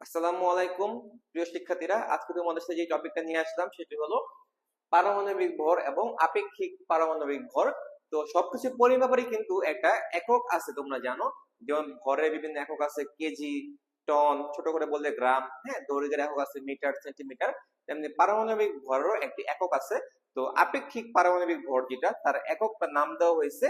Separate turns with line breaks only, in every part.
আসসালামু আলাইকুম, প্রিয় শিক্ষার্থীরা। আজকে তোমাদের সাথে যে টপিকটা নিয়ে আসলাম, সেটি হলো পারমাণবিক ভর এবং আপেক্ষিক পারমাণবিক ভর। তো সবকিছু কিন্তু একটা একক আছে, তোমরা জানো। যেমন ভরের বিভিন্ন একক আছে, কেজি, টন, ছোট করে বললে গ্রাম হ্যাঁ দৈর্ঘ্যের একক আছে, মিটার, সেন্টিমিটার। তেমনি পারমাণবিক ভরেরও একটি একক আছে। তো আপেক্ষিক পারমাণবিক ভর যেটা, তার এককটা নাম দেওয়া হয়েছে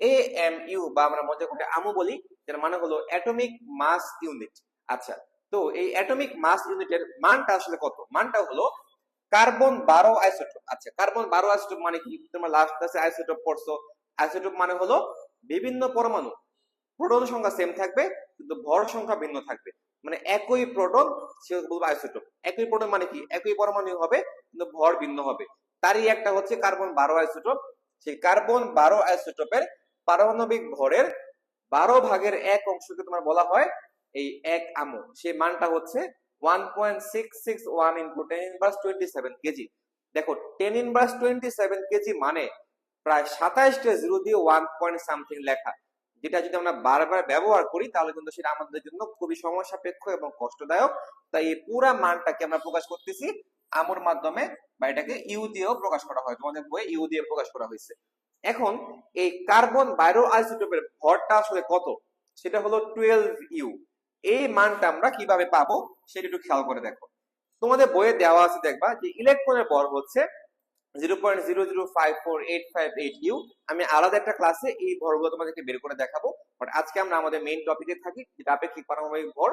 এ এম ইউ বা আমরা মজা করে আমু বলি, যার মানে হলো অ্যাটমিক মাস ইউনিট আচ্ছা তো এই অ্যাটমিক মাস ইউনিটের মানটা আসলে কত? মানটা হলো কার্বন বারো আইসোটোপ আচ্ছা কার্বন বারো আইসোটোপ মানে কি? তোমরা লাস্ট ক্লাসে আইসোটোপ পড়ছো। আইসোটোপ মানে হলো বিভিন্ন পরমাণু। প্রোটন সংখ্যা সেম থাকবে, কিন্তু ভর সংখ্যা ভিন্ন থাকবে। মানে একই প্রোটন, সে বলব আইসোটোপ একই প্রোটন মানে কি? একই পরমাণু হবে, কিন্তু ভর ভিন্ন হবে। তারই একটা হচ্ছে কার্বন বারো আইসোটোপ সেই কার্বন বারো আইসোটোপের পারমাণবিক ভরের বারো ভাগের এক অংশকে তোমার বলা হয় এই এক আমু সেই মানটা হচ্ছে one point six six one into ten inverse twenty seven KG. দেখো ten inverse twenty seven KG মানে প্রায় সাতাইশটা জিরো দিয়ে ওয়ান পয়েন্ট সামথিং লেখা। যেটা যদি আমরা বারবার ব্যবহার করি, তাহলে কিন্তু সেটা আমাদের জন্য খুবই সময় সাপেক্ষ এবং কষ্টদায়ক। তাই এই পুরা মানটাকে আমরা প্রকাশ করতেছি আমুর মাধ্যমে, বা এটাকে ইউ দিয়েও প্রকাশ করা হয়। তোমাদের বইয়ে ইউ দিয়ে প্রকাশ করা হয়েছে। এখন এই কার্বন বায়ো আইসোটোপের ভরটা আসলে কত? সেটা হলো টুয়েলভ ইউ এই মানটা আমরা কীভাবে পাবো সেটা একটু খেয়াল করে দেখো। তোমাদের বইয়ে দেওয়া আছে দেখবা যে ইলেকট্রনের হচ্ছে জিরো আমি আলাদা একটা ক্লাসে এই ভরগুলো তোমাদেরকে বের করে দেখাবো। বাট আজকে আমরা আমাদের মেইন টপিকে থাকি, যেটা আপেক্ষিক পারমাণবিক ভর।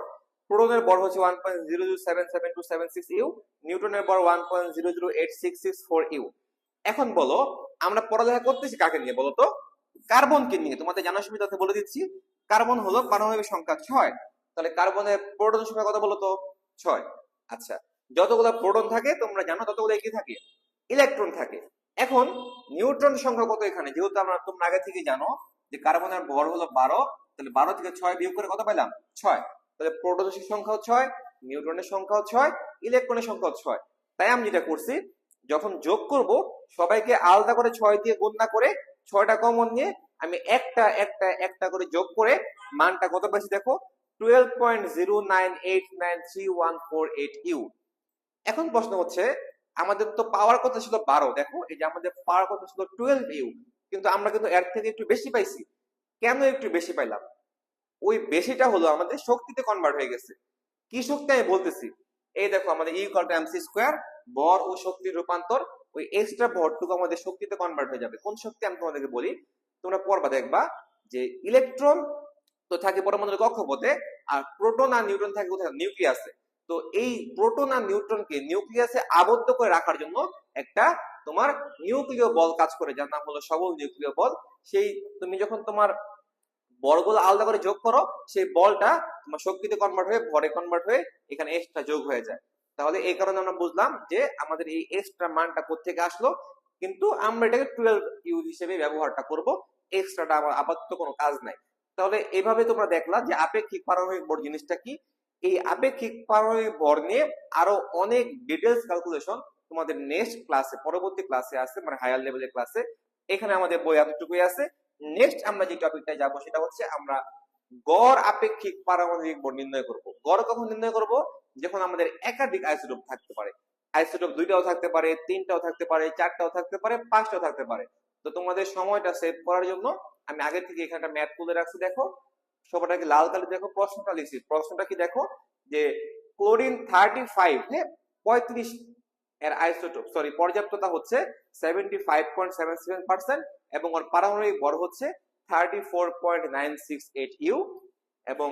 প্রোটনের ভর হচ্ছে seven seven two seven six u নিউটনের ভর one point zero zero eight six four u এখন বলো, আমরা পড়ালেখা করতেছি কাকে নিয়ে বলো তো? কার্বনকে নিয়ে। তোমাদের জানার সুবিধাতে বলে দিচ্ছি। কার্বন হলো পারমাণবিক সংখ্যা ছয়। তাহলে কার্বনের প্রোটন সংখ্যা কত বলো তো ছয়। আচ্ছা যতগুলো প্রোটন থাকে, তোমরা জানো ততগুলো কি থাকে। ইলেকট্রন থাকে। এখন নিউট্রন সংখ্যা কত এখানে? যেহেতু আমরা তোমরা আগে থেকে জানো যে কার্বনের ভর হলো বারো, তাহলে বারো থেকে ছয় বিয়োগ করে কত পেলাম ছয়। তাহলে প্রোটনের সংখ্যাও ছয়, নিউট্রনের সংখ্যাও ছয়, ইলেকট্রনের সংখ্যাও ছয়। তাই আমি যেটা করছি, যখন যোগ করব, সবাইকে আলাদা করে ছয় দিয়ে গুণ না করে ছয়টা কমন নিয়ে আমি একটা একটা একটা করে যোগ করে মানটা কত পাইছি দেখো? Twelve point zero nine eight nine three one four eight u এখন প্রশ্ন হচ্ছে, আমাদের তো পাওয়ার কথা ছিল বারো? দেখো, এই যে আমাদের পাওয়ার কথা ছিল টুয়েলভ ইউ কিন্তু আমরা কিন্তু এর থেকে একটু বেশি পাইছি। কেন একটু বেশি পাইলাম? ওই বেশিটা হলো আমাদের শক্তিতে কনভার্ট হয়ে গেছে। কি শক্তি আমি বলতেছি? এই দেখো, আমাদের ই কল এমসি স্কোয়ার ভর ও শক্তির রূপান্তর, ওই এক্সট্রা ভরটুকু আমাদের শক্তিতে কনভার্ট হয়ে যাবে। কোন শক্তি আমি তোমাদেরকে বলি? তোমরা পড়বা, দেখবা যে ইলেকট্রন তো থাকে পরমাণুর কক্ষপথে, আর প্রোটন আর নিউট্রন থাকে কোথায়? নিউক্লিয়াসে। তো এই প্রোটন আর নিউট্রনকে নিউক্লিয়াসে আবদ্ধ করে রাখার জন্য একটা তোমার নিউক্লিয় বল কাজ করে, যার নাম হলো সবল নিউক্লিয় বল। সেই তুমি যখন তোমার বলগুলো আলাদা করে যোগ করো, সেই বলটা তোমার শক্তিতে কনভার্ট হয়ে, ভরে কনভার্ট হয়ে এখানে এক্সট্রা যোগ হয়ে যায়। তাহলে এই কারণে আমরা বুঝলাম যে আমাদের এই এক্সট্রা মানটা কোথেকে আসলো, কিন্তু আমরা এটাকে টুয়েলভ ইউ হিসেবে ব্যবহারটা করব। এক্সট্রাটা আমার আপাতত কোনো কাজ নাই। তাহলে এভাবে তোমরা দেখলা যে আপেক্ষিক পারমাণবিক ভর জিনিসটা কি? এই আপেক্ষিক পারমাণবিক ভর নিয়ে আরও অনেক ডিটেলস ক্যালকুলেশন তোমাদের নেক্সট ক্লাসে পরবর্তী ক্লাসে আছে মানে হায়ার লেভেলের ক্লাসে এখানে আমাদের বই এতটুকুই আছে। নেক্সট আমরা যে টপিকটা যাব সেটা হচ্ছে আমরা গড় আপেক্ষিক পারমাণবিক ভর নির্ণয় করব। গড় কখন নির্ণয় করব? যখন আমাদের একাধিক আইসোটোপ থাকতে পারে। আইসোটোপ দুইটাও থাকতে পারে, তিনটাও থাকতে পারে, চারটাও থাকতে পারে, পাঁচটাও থাকতে পারে। তো তোমাদের সময়টা সেভ করার জন্য আমি আগে থেকে এখানে একটা ম্যাথ তুলে রাখছি, দেখো। সবাইটাকে লাল কালি দেখো, প্রশ্নটা লিখছি। প্রশ্নটা কি দেখো? যে ক্লোরিন থার্টি ফাইভ হ্যাঁ? পঁয়ত্রিশ এর আইসোটোপ সরি পর্যাপ্ততা হচ্ছে seventy five point seven seven percent এবং ওর পারমাণবিক ভর হচ্ছে thirty four point nine six eight u এবং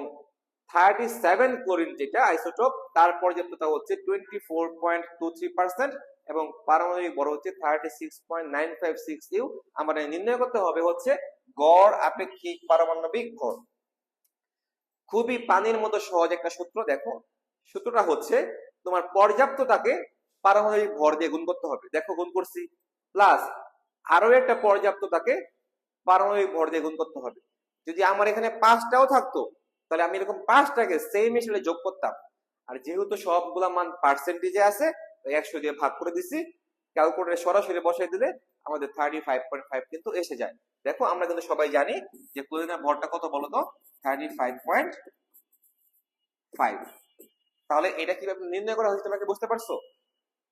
থার্টি সেভেন ক্লোরিন যেটা আইসোটোপ, তার পর্যাপ্ততা হচ্ছে twenty four point two three percent এবং পারমাণবিক ভর হচ্ছে thirty six point nine five six u আমাদের নির্ণয় করতে হবে হচ্ছে গড়, আপেক্ষিক, পারমাণবিক ভর খুবই পানির মতো সহজ একটা সূত্র, দেখো। সূত্রটা হচ্ছে, তোমার পর্যাপ্ততাকে পারমাণবিক ভর দিয়ে গুণ করতে হবে। দেখো, গুণ করছি। প্লাস আরও একটা পর্যাপ্ততাকে পারমাণবিক ভর দিয়ে গুণ করতে হবে। যদি আমার এখানে পাঁচটাও থাকতো, তাহলে আমি এরকম পাঁচটাকে সেম হিসেবে যোগ করতাম। আর যেহেতু সবগুলা মান পার্সেন্টেজে আছে একশো দিয়ে ভাগ করে দিছি। ক্যালকুলেটরে সরাসরি বসাই দিলে আমাদের থার্টি ফাইভ পয়েন্ট ফাইভ কিন্তু এসে যায়। দেখো, আমরা কিন্তু সবাই জানি যে ক্লোরিনের ভরটা কত বলতো থার্টি ফাইভ পয়েন্ট ফাইভ তাহলে এটা কীভাবে নির্ণয় করা হয়েছে তোমরা কি বুঝতে পারছ?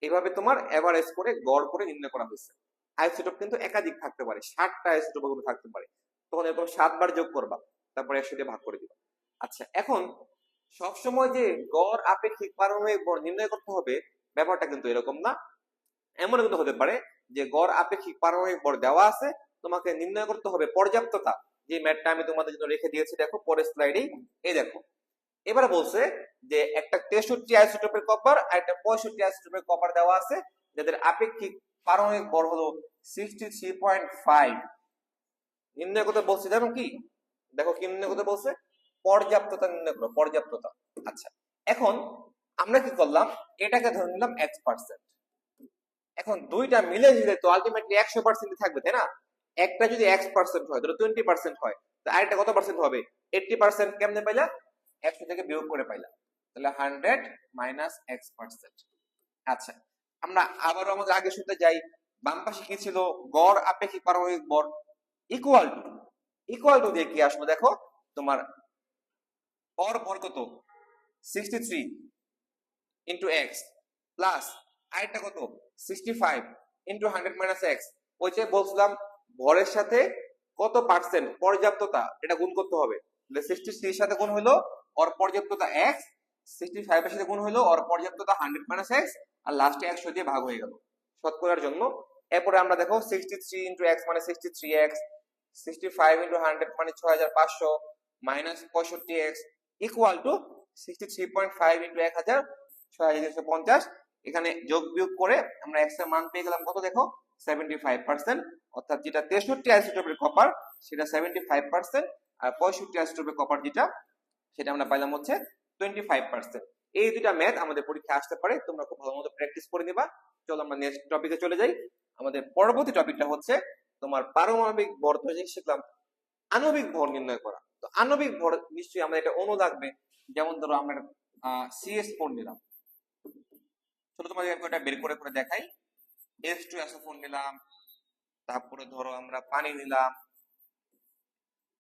এভাবে তোমার এভারেজ করে গড় করে নির্ণয় করা হয়েছে। আইসোটোপ কিন্তু একাধিক থাকতে পারে, ষাটটা আইসোটোপগুলো থাকতে পারে। তখন এরকম সাতবার যোগ করবা, তারপরে একশো দিয়ে ভাগ করে দিবা। আচ্ছা এখন সবসময় যে গড় আপেক্ষিক পারমাণবিক ভর নির্ণয় করতে হবে, ব্যাপারটা কিন্তু এরকম না। এমন কিন্তু হতে পারে যে গড় আপেক্ষিক পারমাণবিক ভর দেওয়া আছে তোমাকে নির্ণয় করতে হবে পর্যাপ্ততা। যে ম্যাটটা আমি তোমাদের জন্য রেখে দিয়েছি, দেখো, পরের স্লাইডেই এই দেখো। এবারে বলছে যে একটা তেষট্টি আইসোটোপের কপার আর একটা পঁয়ষট্টি আইসোটোপের কপার দেওয়া আছে, যাদের আপেক্ষিক পারমাণবিক ভর হলো সিক্সটি থ্রি পয়েন্ট ফাইভ নির্ণয় করতে বলছে জানো কি? দেখো কি নির্ণয় করতে বলছে? পর্যাপ্ততা নির্ণয় করো, পর্যাপ্ততা। আচ্ছা এখন আমরা কি করলাম? এটাকে ধরে নিলাম এক্স পার্সেন্ট এখন দুইটা মিলে দিলে তো আলটিমেটলি একশো পার্সেন্ট থাকবে, তাই না? একটা যদি এক্স পার্সেন্ট হয় ধরো টোয়েন্টি পার্সেন্ট হয়, তো আরেকটা কত পার্সেন্ট হবে? এইটটি পার্সেন্ট কেমনে পাইলা? একশো থেকে বিয়োগ করে পাইলা। তাহলে হান্ড্রেড মাইনাস এক্স পার্সেন্ট আচ্ছা আমরা আবারও আমাদের আগে শুনতে যাই। বাম পাশে কি ছিল? গড় আপেক্ষিক পারমাণবিক বর ইকুয়াল টু ইকুয়াল টু দিয়ে কি আসব দেখো? তোমার অর ভর কত? Sixty three into x plus আরেকটা কত? Sixty five into hundred minus x ওই যে বলছিলাম ভরের সাথে কত পার্সেন্ট পর্যাপ্ততা এটা গুণ করতে হবে? সিক্সটি থ্রির সাথে গুণ হলো ওর পর্যাপ্ততা এক্স সিক্সটি ফাইভ এর সাথে গুণ হলো ওর পর্যাপ্ততা হান্ড্রেড মাইনাস এক্স আর লাস্টে একশো দিয়ে ভাগ হয়ে গেল। শতকরার জন্য। এরপরে আমরা দেখো সিক্সটি থ্রি ইন্টু এক্স মানে sixty three x sixty five into hundred মানে ছয় হাজার পাঁচশো মাইনাস পঁয়ষট্টি x equal to sixty three point five into এক হাজার, ছয় হাজার তিনশো পঞ্চাশ এখানে যোগ বিয়োগ করে আমরা এক্স মান পেয়ে গেলাম কত দেখো? সেভেন্টি ফাইভ পার্সেন্ট অর্থাৎ যেটা তেষট্টি আইসোটোপের কপার সেটা সেভেন্টি ফাইভ পার্সেন্ট আর পঁয়ষট্টি আইসোটোপের কপার যেটা, সেটা আমরা পাইলাম হচ্ছে টোয়েন্টি ফাইভ পার্সেন্ট এই দুইটা ম্যাথ আমাদের পরীক্ষা আসতে পারে, তোমরা খুব ভালো মতো প্র্যাকটিস করে নিবা। চলো আমরা নেক্সট টপিকে চলে যাই। আমাদের পরবর্তী টপিকটা হচ্ছে তোমার পারমাণবিক ভর তো শিখলাম, আণবিক ভর নির্ণয় করা। তো আণবিক ভর নিশ্চয়ই আমাদের একটা অণু লাগবে, যেমন ধরো আমরা সিএস ফোর নিলাম। চলো তোমাদের আমি ওটা বের করে করে দেখাই। এস টু ফোন নিলাম। তারপরে ধরো আমরা পানি নিলাম।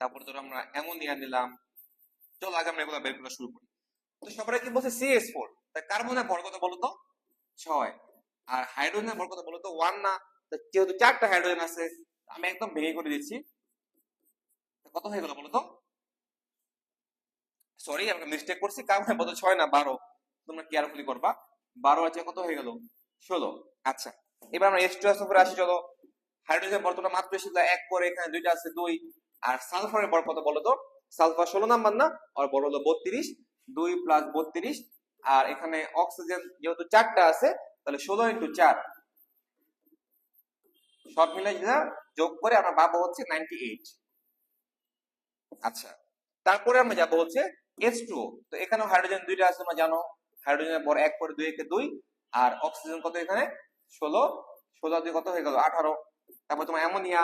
তারপরে ধরো আমরা অ্যামোনিয়া নিলাম। চলো আগে আমরা এগুলো বের করা শুরু করি। তো সবাই কি বলছে সিএস ফোর তাই কার্বনের ভর কত বলো তো? ছয়। আর হাইড্রোজেনের ভর কত বলো তো ওয়ান না? তো যেহেতু চারটা হাইড্রোজেন আছে, আমি একদম ভেঙে করে দিচ্ছি। কত হয়ে গেল বলো তো? সরি আমি মিস্টেক করছি। কারণ বলতো ছয় না বারো। তোমরা কেয়ারফুলি করবা। বারো আছে কত হয়ে গেল? ষোলো। আচ্ছা এবার আমরা এস টু এস উপরে আসি, চলো। হাইড্রোজেন বর্তমানে মাত্র এসেছিল এক করে এখানে দুইটা আছে, দুই। আর সালফারের বর কত বলো তো? সালফার ষোলো নাম্বার না? আর বড় হলো বত্রিশ। দুই প্লাস বত্রিশ। আর এখানে অক্সিজেন যেহেতু চারটা আছে, তাহলে ষোলো ইন্টু চার। সব মিলে যোগ করে আমরা পাবো হচ্ছে নাইনটি এইট আচ্ছা তারপরে আমরা যাব হচ্ছে এস টু তো এখানেও হাইড্রোজেন দুইটা আছে, তোমরা জানো। হাইড্রোজেনের বর এক করে দুই একে দুই, আর অক্সিজেন কত এখানে? ষোলো। ষোলো দুই কত হয়ে গেল? আঠারো। তারপর তোমার অ্যামোনিয়া।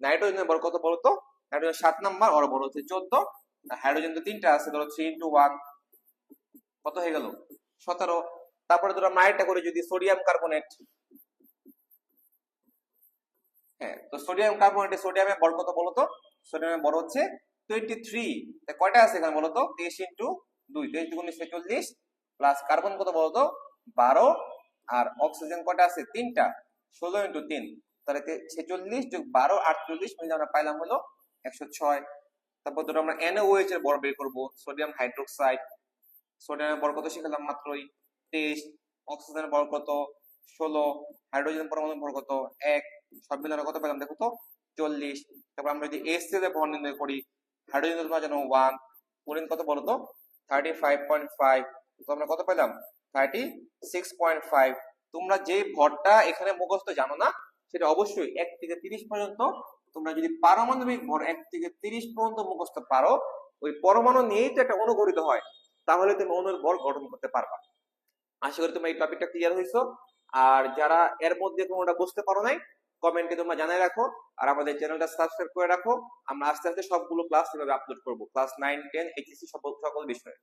নাইট্রোজেনের বর কত বলো তো? নাইট্রোজেন সাত নাম্বার, ওর বড় হচ্ছে চোদ্দ। হাইড্রোজেন তো তিনটা আছে, ধরো থ্রি ইন্টু ওয়ান। কত হয়ে গেল? সতেরো। তারপরে ধরো আমরা করে যদি সোডিয়াম কার্বনেট। হ্যাঁ তো সোডিয়াম কার্বনেটে সোডিয়ামের বর কত বলো তো? সোডিয়ামের বড় হচ্ছে টোয়েন্টি থ্রি কয়টা আছে এখানে বলো তো? তেইশ ইন্টু দুই। তেইশ দুগুণ ছেচল্লিশ। প্লাস কার্বন কত বলো তো বারো। আর অক্সিজেন কটা আছে? তিনটা। ষোলো ইন্টু তিন। তাহলে ছেচল্লিশ যোগ বারো, আটচল্লিশ, মিলে আমরা পাইলাম হলো একশো ছয়। তারপর ধরো আমরা এনওএইচ এর বর বের করব। সোডিয়াম হাইড্রোক্সাইড সোডিয়ামের বর কত শিখলাম মাত্রই? তেইশ। অক্সিজেনের বর কত? ষোলো। হাইড্রোজেন পরমাণুর ভর কত? এক। সব মিলে কত পেলাম দেখো তো? চল্লিশ। তারপর আমরা যদি এস এর ভর নির্ণয় করি হাইড্রোজেন ওয়ান ক্লোরিন কত বলতো? থার্টি ফাইভ পয়েন্ট ফাইভ তো কত পেলাম? থার্টি তোমরা যে ভরটা এখানে মুখস্থ জানো না, সেটা অবশ্যই এক থেকে তিরিশ পর্যন্ত, তোমরা যদি পারমাণবিক ভর এক থেকে তিরিশ পর্যন্ত মুখস্থ পারো, ওই পরমাণু নিয়েই তো একটা অনুগঠিত হয়, তাহলে তুমি অনুর ভর গঠন করতে পারবা। আশা করি তোমরা এই টপিকটা ক্লিয়ার হয়েছো আর যারা এর মধ্যে কোনোটা বুঝতে পারো নাই কমেন্টে তোমরা জানাই রাখো, আর আমাদের চ্যানেলটা সাবস্ক্রাইব করে রাখো। আমরা আস্তে আস্তে সবগুলো ক্লাস এভাবে আপলোড করব। ক্লাস নাইন টেন এইচএসসি সকল সকল বিষয়ে।